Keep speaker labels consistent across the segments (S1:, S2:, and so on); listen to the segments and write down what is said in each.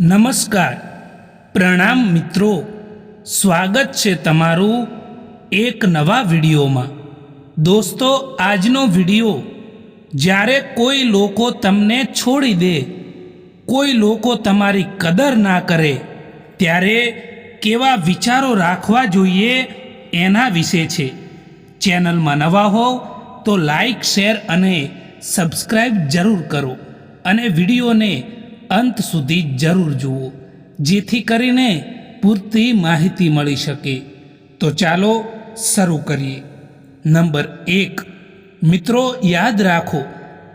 S1: નમસ્કાર. પ્રણામ મિત્રો. સ્વાગત છે તમારું એક નવા વિડીયોમાં. દોસ્તો, આજનો વીડિયો, જ્યારે કોઈ લોકો તમને છોડી દે, કોઈ લોકો તમારી કદર ના કરે, ત્યારે કેવા વિચારો રાખવા જોઈએ એના વિશે છે. ચેનલમાં નવા હોવ તો લાઈક, શેર અને સબસ્ક્રાઈબ જરૂર કરો. અને વિડીયોને અંત સુધી જરૂર જુઓ, જેથી કરીને પૂરતી માહિતી મળી શકે. તો ચાલો શરૂ કરીએ. નંબર એક. મિત્રો, યાદ રાખો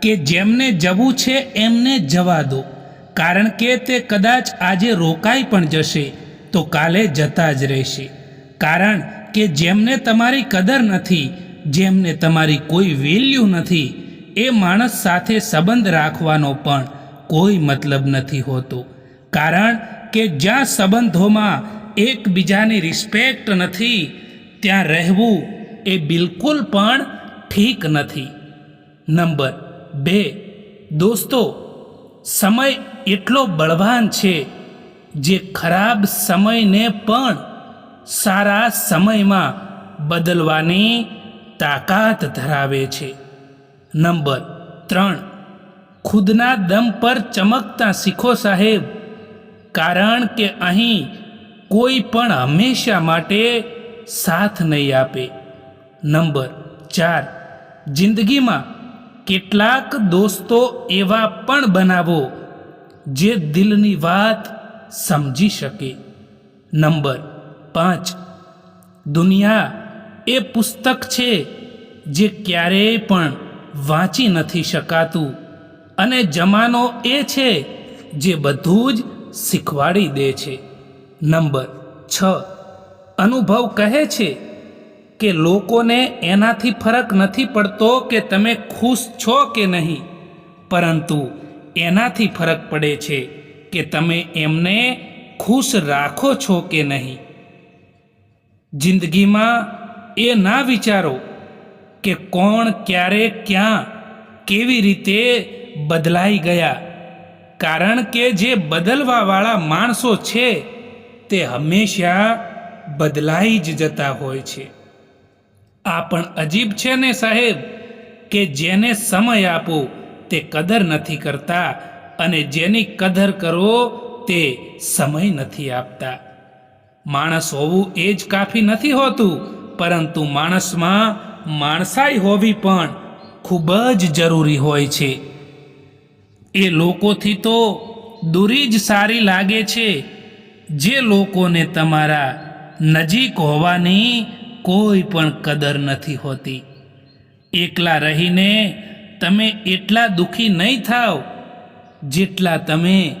S1: કે જેમને જવું છે એમને જવા દો. કારણ કે તે કદાચ આજે રોકાઈ પણ જશે, તો કાલે જતા જ રહેશે. કારણ કે જેમને તમારી કદર નથી, જેમને તમારી કોઈ વેલ્યુ નથી, એ માણસ સાથે સંબંધ રાખવાનો પણ કોઈ મતલબ નથી હોતો. કારણ કે જ્યાં સંબંધોમાં એકબીજાની રિસ્પેક્ટ નથી, ત્યાં રહેવું એ બિલકુલ પણ ઠીક નથી. નંબર બે, દોસ્તો, સમય એટલો બળવાન છે જે ખરાબ સમયને પણ સારા સમયમાં બદલવાની તાકાત ધરાવે છે. નંબર ત્રણ ખુદના દમ પર ચમકતા શીખો સાહેબ. કારણ કે અહીં કોઈ પણ હંમેશા માટે સાથ નહીં આપે. નંબર ચાર, જિંદગીમાં કેટલાક દોસ્તો એવા પણ બનાવો જે દિલની વાત સમજી શકે. નંબર પાંચ, દુનિયા એ પુસ્તક છે જે ક્યારેય પણ વાંચી નથી શકાતું. અને જમાનો એ છે જે બધું જ શીખવાડી દે છે. નંબર છ. અનુભવ કહે છે કે લોકોને એનાથી ફરક નથી પડતો કે તમે ખુશ છો કે નહીં. પરંતુ એનાથી ફરક પડે છે કે તમે એમને ખુશ રાખો છો કે નહીં. જિંદગીમાં એ ના વિચારો કે કોણ ક્યારે ક્યાં કેવી રીતે બદલાઈ ગયા. કારણ કે જે બદલવાવાળા માણસો છે, તે હંમેશા બદલાઈ જ જતા હોય છે. આ પણ અજીબ છે ને સાહેબ, કે જેને સમય આપો, તે કદર નથી કરતા અને જેની કદર કરો, તે સમય નથી આપતા. માણસ હોવું એ જ કાફી નથી હોતું, પરંતુ માણસમાં માણસાઈ હોવી પણ ખૂબ જ જરૂરી હોય છે. એ લોકોથી તો દૂરી જ સારી લાગે છે. જે લોકોને તમારા નજીક હોવાની કોઈ પણ કદર નથી હોતી. એકલા રહીને તમે એટલા દુઃખી નહીં થાવ જેટલા તમે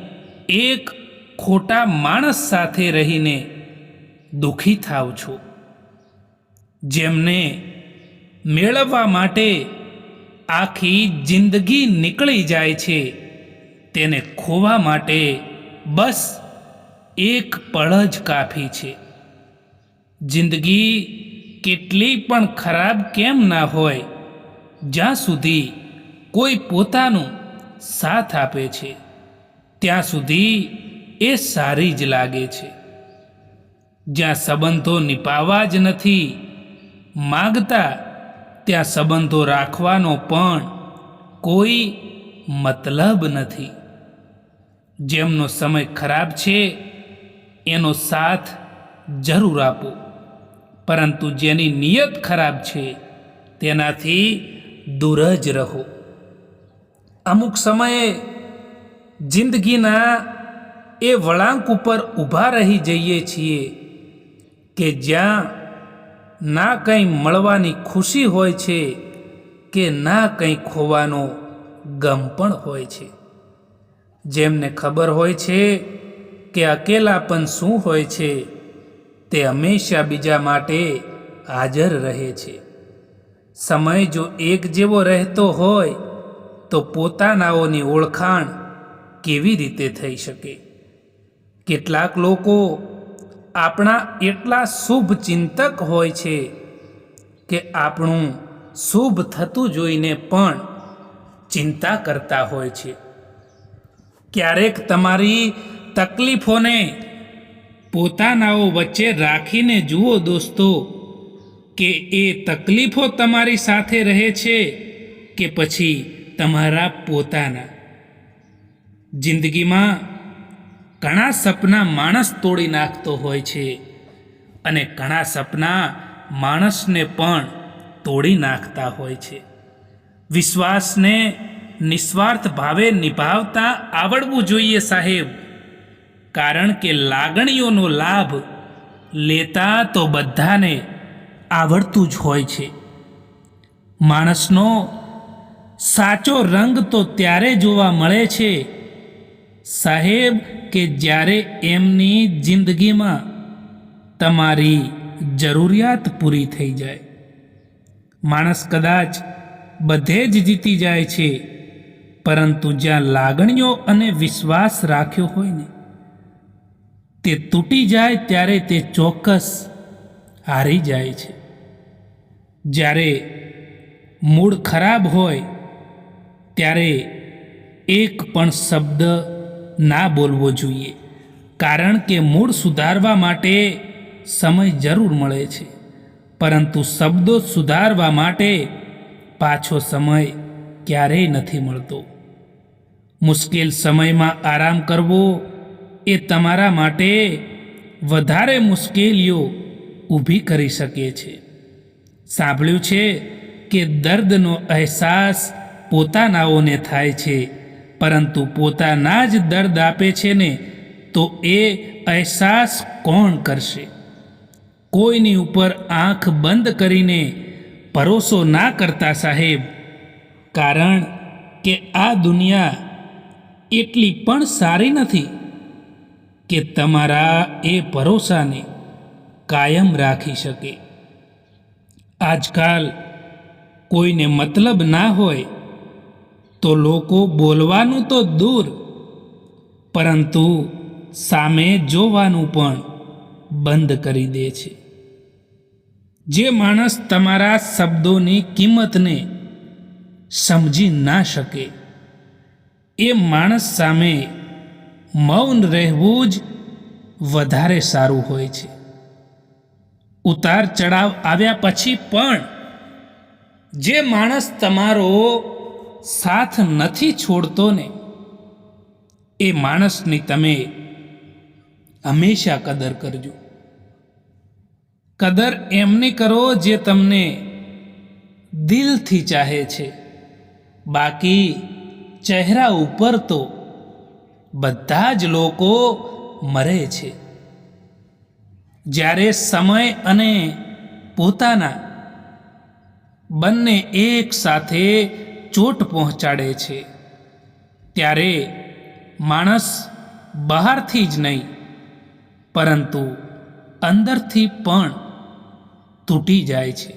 S1: એક ખોટા માણસ સાથે રહીને દુઃખી થાવ છો. જેમને મેળવવા માટે આખી જિંદગી નીકળી જાય છે. તેને ખોવા માટે બસ એક પળ જ કાફી છે. જિંદગી કેટલી પણ ખરાબ કેમ ના હોય, જ્યાં સુધી કોઈ પોતાનું સાથ આપે છે, ત્યાં સુધી એ સારી જ લાગે છે. જ્યાં સંબંધો નિપાવા જ નથી, માગતા ત્યાં સંબંધો રાખવાનો પણ કોઈ મતલબ નથી. જેમનો સમય ખરાબ છે, એનો સાથ જરૂર આપો. પરંતુ જેની નિયત ખરાબ છે, તેનાથી દૂર જ રહો. અમુક સમયે જિંદગીના એ વળાંક ઉપર ઊભા રહી જઈએ છીએ કે જ્યાં ના કંઈ મળવાની ખુશી હોય છે કે ના કંઈ ખોવાનો ગમ પણ હોય છે. જેમને ખબર હોય છે કે અકેલાપન શું હોય છે, તે હંમેશા બીજા માટે હાજર રહે છે. સમય જો એક જેવો રહેતો હોય, તો પોતાનાઓની ઓળખાણ કેવી રીતે થઈ શકે? કેટલાક લોકો આપણા એટલા શુભ ચિંતક હોય છે કે આપણું શુભ થતું જોઈને પણ ચિંતા કરતા હોય છે. ક્યારેક તમારી તકલીફોને પોતાનાઓ વચ્ચે રાખીને જુઓ દોસ્તો, કે એ તકલીફો તમારી સાથે રહે છે કે પછી તમારા પોતાના. જિંદગીમાં ઘણા સપના માણસ તોડી નાખતો હોય છે અને ઘણા સપના માણસને પણ તોડી નાખતા હોય છે. વિશ્વાસને નિસ્વાર્થ ભાવે નિભાવતા આવડવું જોઈએ સાહેબ, કારણ કે લાગણીઓનો લાભ લેતા તો બધાને આવડતું જ હોય છે. માણસનો સાચો રંગ તો ત્યારે જોવા મળે છે સાહેબ, કે જ્યારે એમની જિંદગીમાં તમારી જરૂરિયાત પૂરી થઈ જાય, માણસ કદાચ બધે જ જીતી જાય છે, પરંતુ જ્યાં લાગણીઓ અને વિશ્વાસ રાખ્યો હોય ને, તે તૂટી જાય ત્યારે તે ચોક્કસ હારી જાય છે. જ્યારે મૂડ ખરાબ હોય, ત્યારે એક પણ શબ્દ ના બોલવો જોઈએ, કારણ કે મૂળ સુધારવા માટે સમય જરૂર મળે છે. પરંતુ શબ્દો સુધારવા માટે પાછો સમય ક્યારેય નથી મળતો. મુશ્કેલ સમયમાં આરામ કરવો એ તમારા માટે વધારે મુશ્કેલીઓ ઊભી કરી શકે છે. સાંભળ્યું છે કે દર્દનો અહેસાસ પોતાનાઓને થાય છે પરંતુ પોતાના જ દર્દ આપે છે ને, તો એ અહેસાસ કોણ કરશે? કોઈની ઉપર આંખ બંધ કરીને ભરોસો ના કરતા સાહેબ, કારણ કે આ દુનિયા એટલી પણ સારી નથી કે તમારા એ ભરોસાને કાયમ રાખી શકે. આજકાલ કોઈને મતલબ ના હોય તો લોકો બોલવાનું તો દૂર, પરંતુ સામે જોવાનું પણ બંધ કરી દે છે. જે માણસ તમારા શબ્દોની કિંમતને સમજી ના શકે, એ માણસ સામે મૌન રહેવું જ વધારે સારું હોય છે. ઉતાર ચડાવ આવ્યા પછી પણ, જે માણસ તમારો સાથ નથી છોડતો ને, એ માણસની તમે હંમેશા કદર કરજો. કદર એમની કરો જે તમને દિલથી ચાહે છે. બાકી ચહેરા ઉપર તો બધા જ લોકો મરે છે. જ્યારે સમય અને પોતાના બંને એક સાથે ચોટ પહોંચાડે છે. ત્યારે માણસ બહારથી જ નહીં, પરંતુ અંદરથી પણ તૂટી જાય છે.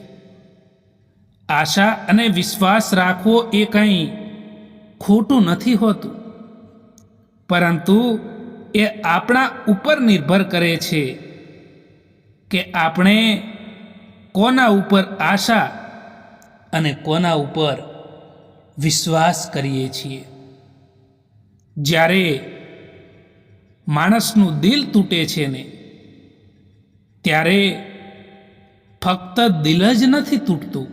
S1: આશા અને વિશ્વાસ રાખવો એ કંઈ ખોટું નથી હોતું, પરંતુ એ આપણા ઉપર નિર્ભર કરે છે કે આપણે કોના ઉપર આશા અને કોના ઉપર વિશ્વાસ કરીએ છીએ. જ્યારે માણસનું દિલ તૂટે છે ને, ત્યારે ફક્ત દિલ જ નથી તૂટતું,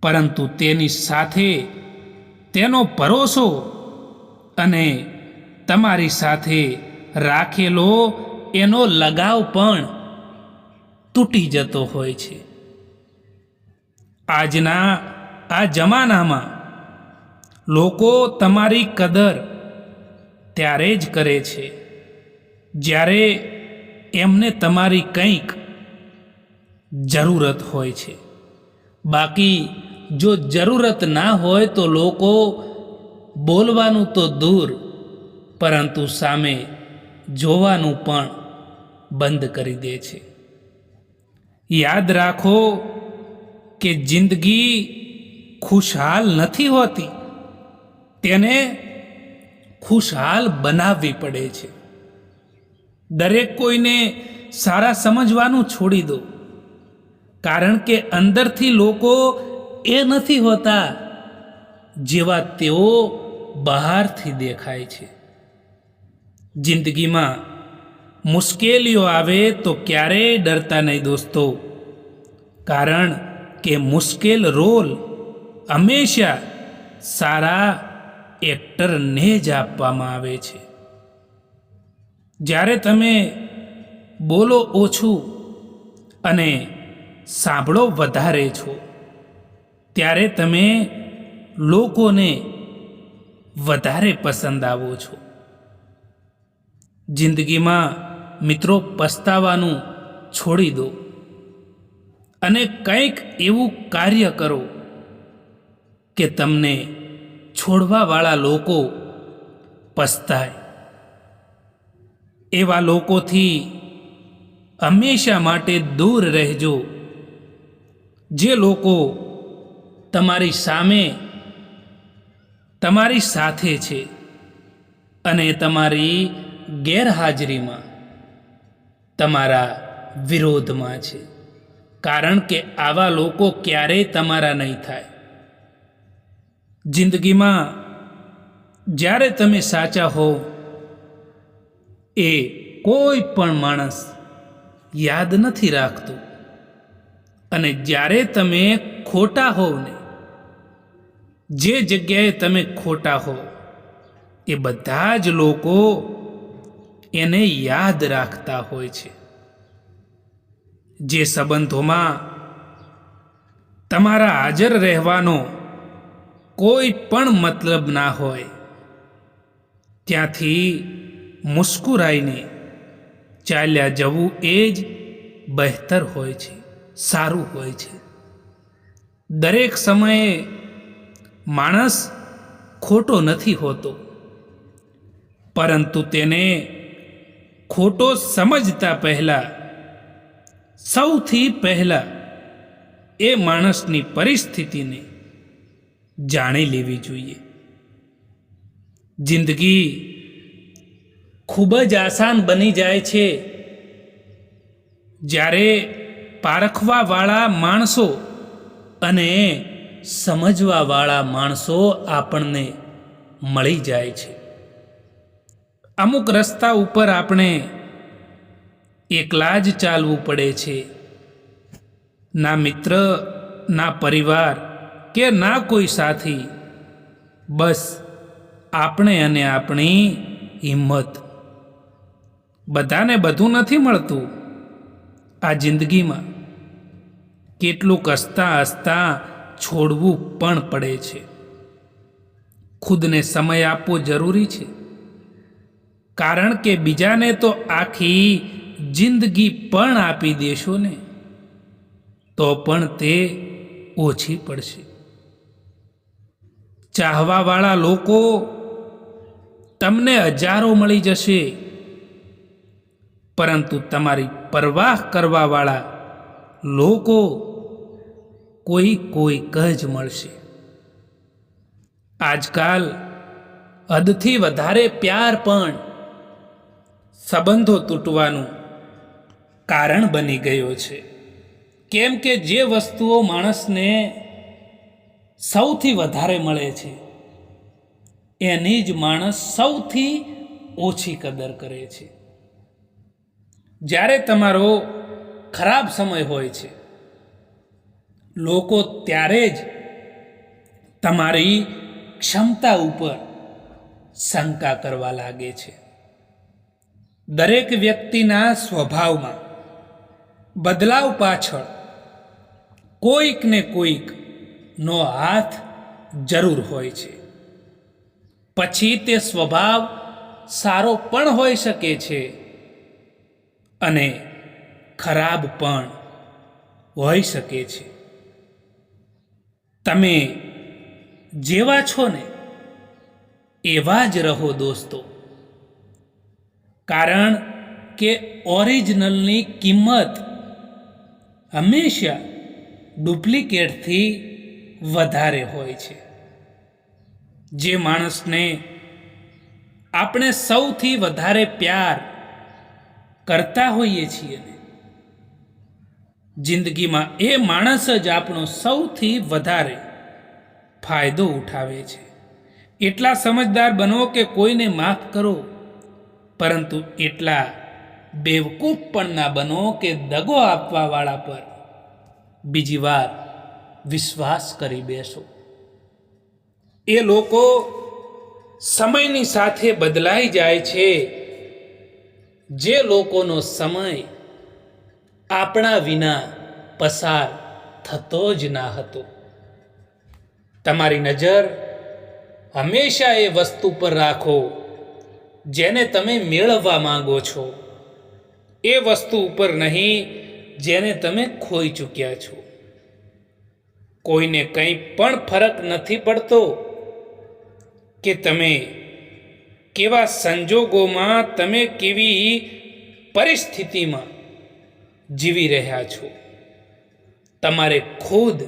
S1: પરંતુ તેની સાથે તેનો ભરોસો અને તમારી સાથે રાખેલો એનો લગાવ પણ તૂટી જતો હોય છે. આજના આ જમાનામાં લોકો તમારી કદર ત્યારે જ કરે છે, જ્યારે એમને તમારી કંઈક જરૂરત હોય છે. બાકી જો જરૂરત ના હોય તો લોકો બોલવાનું તો દૂર, પરંતુ સામે જોવાનું પણ બંધ કરી દે છે. યાદ રાખો કે જિંદગી ખુશહાલ નથી હોતી. તેને ખુશહાલ બનાવવી પડે છે. દરેક કોઈને સારા સમજવાનું છોડી દો. કારણ કે અંદરથી લોકો એ નથી હોતા જેવા તેઓ બહારથી દેખાય છે. જિંદગીમાં મુશ્કેલીઓ આવે તો ક્યારેય ડરતા નહીં દોસ્તો. કારણ કે મુશ્કેલ રોલ હંમેશા સારા એક્ટરને જ આપવામાં આવે છે. જ્યારે તમે બોલો ઓછું અને સાંભળો વધારે છો, ત્યારે તમે લોકોને વધારે પસંદ આવો છો. જિંદગીમાં મિત્રો પસ્તાવાનું છોડી દો અને કંઈક એવું કાર્ય કરો કે તમને છોડવાવાળા લોકો પસ્તાય. એવા લોકોથી હંમેશા માટે દૂર રહેજો. જે લોકો તમારી સામે, તમારી સાથે છે અને તમારી ગેરહાજરીમાં તમારા વિરોધમાં છે. કારણ કે આવા લોકો ક્યારેય તમારા નહીં થાય. જિંદગીમાં જ્યારે તમે સાચા હો, એ કોઈ પણ માણસ યાદ નથી રાખતું. અને જ્યારે તમે ખોટા હોવ ને, જે જગ્યાએ તમે ખોટા હો, એ બધા જ લોકો એને યાદ રાખતા હોય છે. જે સંબંધોમાં તમારા હાજર રહેવાનો કોઈ પણ મતલબ ના હોય. ત્યાંથી મુસ્કુરાઈને ચાલ્યા જવું એ જ બહેતર હોય છે, સારું હોય છે. દરેક સમયે માણસ ખોટો નથી હોતો, પરંતુ તેને ખોટો સમજતા પહેલાં, સૌથી પહેલાં એ માણસની પરિસ્થિતિને જાણી લેવી જોઈએ. જિંદગી ખૂબ જ આસાન બની જાય છે. જ્યારે પારખવાવાળા માણસો અને સમજવાવાળા માણસો આપણને મળી જાય છે. અમુક રસ્તા ઉપર આપણે એકલા જ ચાલવું પડે છે. ના મિત્ર, ના પરિવાર કે ના કોઈ સાથી? બસ, આપણે અને આપણી હિંમત. બધાને બધું નથી મળતું આ જિંદગીમાં. કેટલુંક હસતા હસતા છોડવું પણ પડે છે. ખુદને સમય આપવો જરૂરી છે. કારણ કે બીજાને તો આખી જિંદગી પણ આપી દેશો ને, તો પણ તે ઓછી પડશે. ચાહવાવાળા લોકો, તમને હજારો મળી જશે. પરંતુ તમારી પરવાહ કરવાવાળા લોકો કોઈ કોઈ જ મળશે. આજકાલ હદથી વધારે પ્યાર પણ સંબંધો તૂટવાનું કારણ બની ગયો છે. કેમ કે જે વસ્તુઓ માણસને સૌથી વધારે મળે છે. એની જ માણસ સૌથી ઓછી કદર કરે છે. જ્યારે તમારો ખરાબ સમય હોય છે, લોકો ત્યારે જ તમારી ક્ષમતા ઉપર શંકા કરવા લાગે છે. દરેક વ્યક્તિના સ્વભાવમાં બદલાવ પાછળ કોઈક ને કોઈક નો હાથ જરૂર હોય છે. પછી તે સ્વભાવ સારો પણ હોઈ શકે છે અને ખરાબ પણ હોઈ શકે છે. તમે જેવા છો ને, એવા જ રહો દોસ્તો. કારણ કે ઓરિજિનલની કિંમત હંમેશા ડુપ્લિકેટથી વધારે હોય છે. જે માણસને આપણે સૌથી વધારે પ્યાર કરતા હોઈએ છીએ ને, જિંદગીમાં એ માણસ જ આપણો સૌથી વધારે ફાયદો ઉઠાવે છે. એટલા સમજદાર બનો કે કોઈને માફ કરો, પરંતુ એટલા બેવકૂફ પણ ના બનો કે દગો આપવાવાળા પર બીજી વાર વિશ્વાસ કરી બેસો. એ લોકો સમયની સાથે બદલાઈ જાય છે. જે લોકોનો સમય આપણા વિના પસાર થતો જ ના હતો. તમારી નજર હંમેશા એ વસ્તુ પર રાખો જેને તમે મેળવવા માંગો છો. એ વસ્તુ ઉપર નહીં જેને તમે ખોઈ ચૂક્યા છો. કોઈને કંઈ પણ ફરક નથી પડતો કે તમે કેવા સંજોગોમાં તમે કેવી પરિસ્થિતિમાં જીવી રહ્યા છો. તમારે ખુદ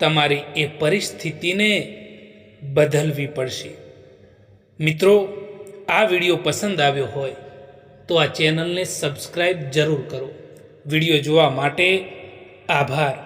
S1: તમારી એ પરિસ્થિતિને બદલવી પડશે. મિત્રો, આ વીડિયો પસંદ આવ્યો હોય તો આ ચેનલને સબસ્ક્રાઈબ જરૂર કરો. વીડિયો જોવા માટે આભાર.